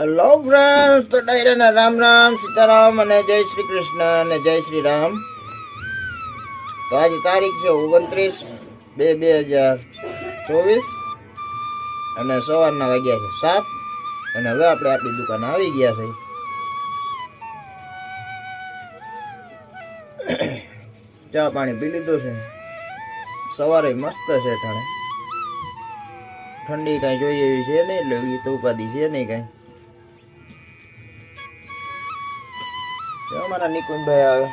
Hello friends તો ડાયરાના રામ રામ સીતારામ અને જય શ્રી કૃષ્ણ અને જય શ્રી રામ તો આજે તારીખ છે ઓગણત્રીસ બે બે હજાર ચોવીસ અને સવારના વાગ્યા છે સાત. અને હવે આપણે આપણી દુકાન આવી ગયા છે. ચા પાણી પી લીધું છે. સવારે મસ્ત છે ઠાણે. ઠંડી કાંઈ જોઈએ એવી છે નહીં, એટલે એ તો ઉપાધિ છે નહીં કાંઈ. અમારા નિકુંજભાઈ આવે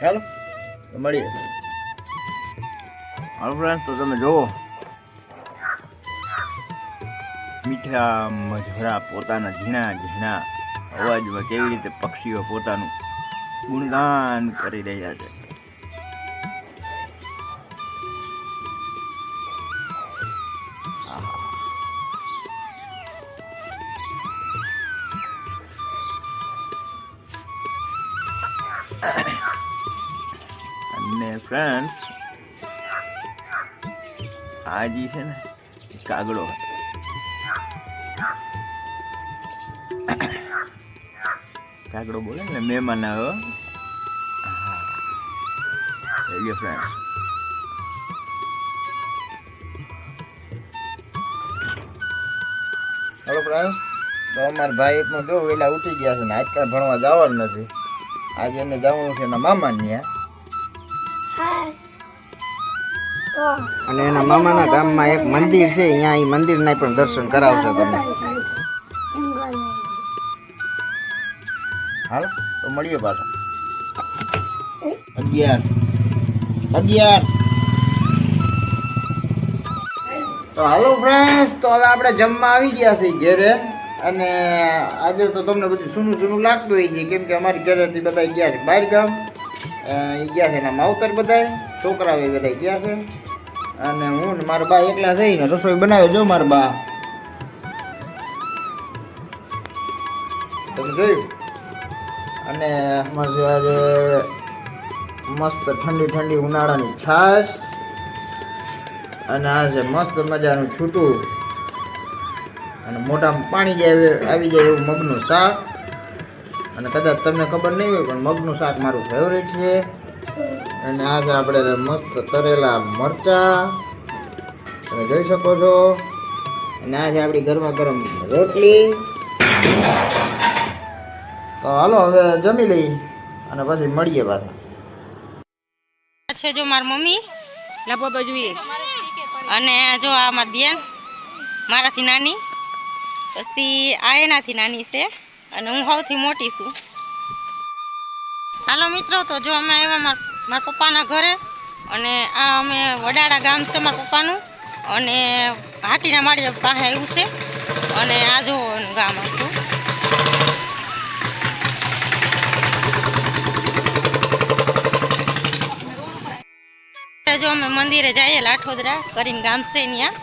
ચાલો મળીએ હાલો ફ્રેન્ડ તો તમે જુઓ મીઠા મજરા પોતાના ઝીણા ઝીણા અવાજમાં કેવી રીતે પક્ષીઓ પોતાનું ગુણગાન કરી રહ્યા છે અને ફ્રેન્ડ આ જે છે ને, કાગડો. કાગડો બોલે ને, મહેમાન આવ્યો હા. ફ્રેન્ડ હેલો ફ્રેન્ડ્સ તો અમારા ભાઈ એકનો જો વેલા ઉઠી ગયા છે ને, આજકાલ ભણવા જવાનું નથી. આજે એને જવાનું છે એના મામા ત્યાં. અને એના મામાના ગામમાં એક મંદિર છે, અહીંયા એ મંદિરના પણ દર્શન કરાવશે તમને હાલો, તો મળીએ પાછા. અગિયાર. અગિયાર. તો હાલો ફ્રેન્ડ્સ તો હવે આપણે જમવા આવી ગયા છે ઘેરે. અને આજે તો તમને બધું સૂનું સૂનું લાગતું હોય છે, કેમ કે અમારી ઘરેથી બધા ગયા છે બહાર ગામ. એ ગયા છે એના માવતર બધા છોકરાઓ એ બધા ગયા છે. અને હું ને મારા બા એકલા થઈને રસોઈ બનાવે જો મારા બા. તમે જોયું? અને આજે મસ્ત ઠંડી ઠંડી ઉનાળાની છાશ અને આ છે મસ્ત મજાનું છૂટું અને મોઢામાં પાણી જાય આવી જાય એવું મગનું શાક. અને કદાચ તમને ખબર નહીં હોય, પણ મગનું શાક મારું ફેવરેટ છે. અને આજે આપણે મસ્ત તરેલા મરચા. તમે જોઈ શકો છો. અને આજે આપણી ગરમા ગરમ રોટલી. તો હાલો, હવે જમી લઈ અને પછી મળીએ પાછા. છે જો મારી મમ્મી લાભો જોઈએ અને જો આ મારી બેન, મારાથી નાની. પછી આ એનાથી નાની છે અને હું સૌથી મોટી છું. હાલો મિત્રો, તો જો અમે એવા માર- મારા પપ્પાના ઘરે અને આ અમે વડાળા ગામ છે મારા પપ્પાનું. અને હાટીના માળી પાસે આવ્યું છે. અને આ જો ગામ હતું. જો અમે મંદિરે જઈએ, લાઠોદરા કરીને ગામ છે ત્યાં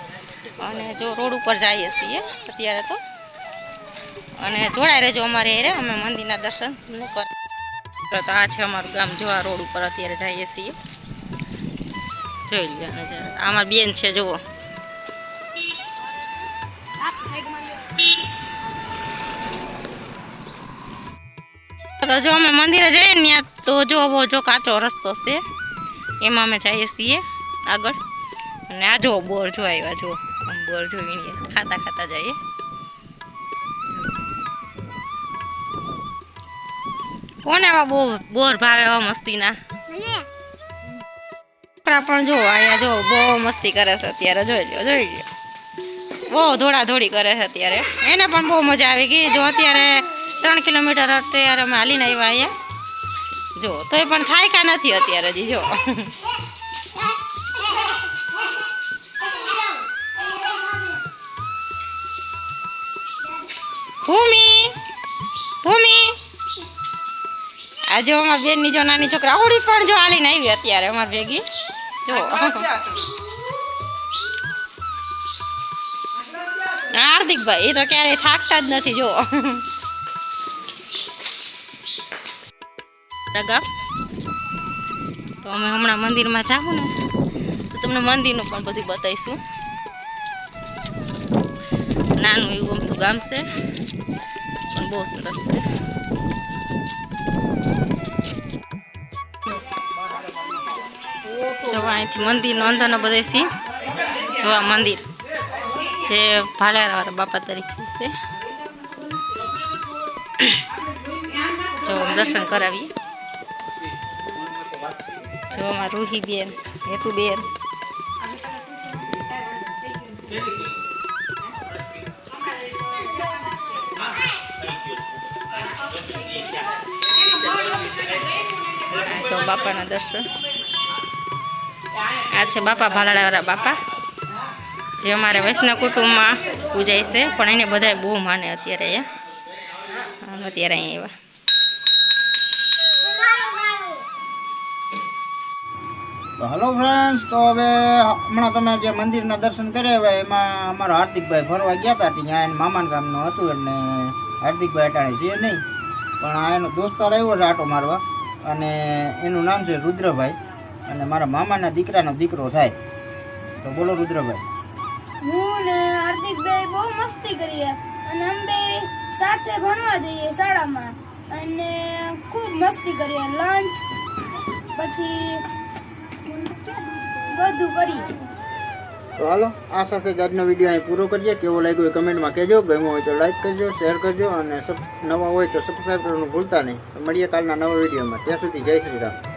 અને જો રોડ ઉપર જઈએ છીએ અત્યારે તો. અને જોડાઈ રહેજો અમારે હારે, અમે મંદિરના દર્શન ન કર તો આ છે અમારું ગામ જો રોડ ઉપર અત્યારે જઈએ છીએ. જોઈ લ્યો અને જરા. આ અમારી બેન છે, જુઓ. તો જો અમે મંદિરે જઈએ ને ત્યાં તો જોવો જો કાચો રસ્તો છે. એમાં અમે જઈએ છીએ આગળ. અને આ જો બોર જો આવ્યા જો બોર જોઈને ખાતા ખાતા જઈએ. કોને આવા બહુ બોર ભાવે એવા મસ્તીના? છોકરા પણ જો અહીંયા જો બહુ મસ્તી કરે છે અત્યારે. જોઈ લો જોઈ લો બહુ દોડી કરે છે અત્યારે. એને પણ બહુ મજા આવી ગઈ. જો અત્યારે ત્રણ કિલોમીટર અત્યારે અમે હાલીને આવ્યા અહીંયા. જો તોય પણ થાય કા નથી અત્યારે હજી જો. ભૂમિ ભૂમિ. આજે અમારા બેનની જો નાની છોકરા આવડી પણ જો હાલીને આવી અત્યારે અમારી ભેગી. જો. હાર્દિકભાઈ એ તો ક્યારેય થાકતા જ નથી, જો. તો અમે હમણાં મંદિરમાં જાવું ને, તો તમને મંદિરનું પણ બધું બતાવીશું. નાનું એવું અમથું ગામ છે. પણ બહુ સરસ છે. અહીંથી મંદિરનો અંદરનો બધો સીન જોવા મંદિર. જે ભાલેરાવાળા બાપા તરીકે છે. જો દર્શન કરાવીએ. જો અમારા રૂહી બેન હેતુ બેન જો બાપાના દર્શન. આ છે બાપા ભાલાડાવાળા બાપા. જે અમારે વૈષ્ણવ કુટુંબમાં પૂજાય છે, પણ એને બધાય બહુ માને અત્યારે અહીંયા અત્યારે અહીંયા એવા તો હલો ફ્રેન્ડ્સ તો હવે હમણાં તમે જે મંદિરના દર્શન કર્યા હોય, એમાં અમારા હાર્દિકભાઈ ફરવા ગયા હતા, ત્યાં એના મામાન ગામનું હતું એટલે હાર્દિકભાઈ અટાણે છે નહીં. પણ આ એનો દોસ્તાર આવ્યો છે આટો મારવા, અને એનું નામ છે રુદ્રભાઈ. અને મારા મામાના દીકરાનો દીકરો થાય. તો બોલો રુદ્રભાઈ. હું ને હાર્દિકભાઈ બહુ મસ્તી કરીએ. અને અમે સાથે ભણવા જઈએ શાળામાં. અને ખૂબ મસ્તી કરીએ. લંચ પછી બધું કરીએ. તો હાલો આ સાથે જ આજનો વીડિયો અહીં પૂરો કરીએ. કેવો લાગ્યો એ કમેન્ટમાં કહેજો. ગમ્યો હોય તો લાઈક કરજો શેર કરજો. અને નવા હોય તો સબસ્ક્રાઈબ કરવાનું ભૂલતા નહીં. મળીએ કાલના નવા વિડીયોમાં. ત્યાં સુધી જય શ્રી રામ.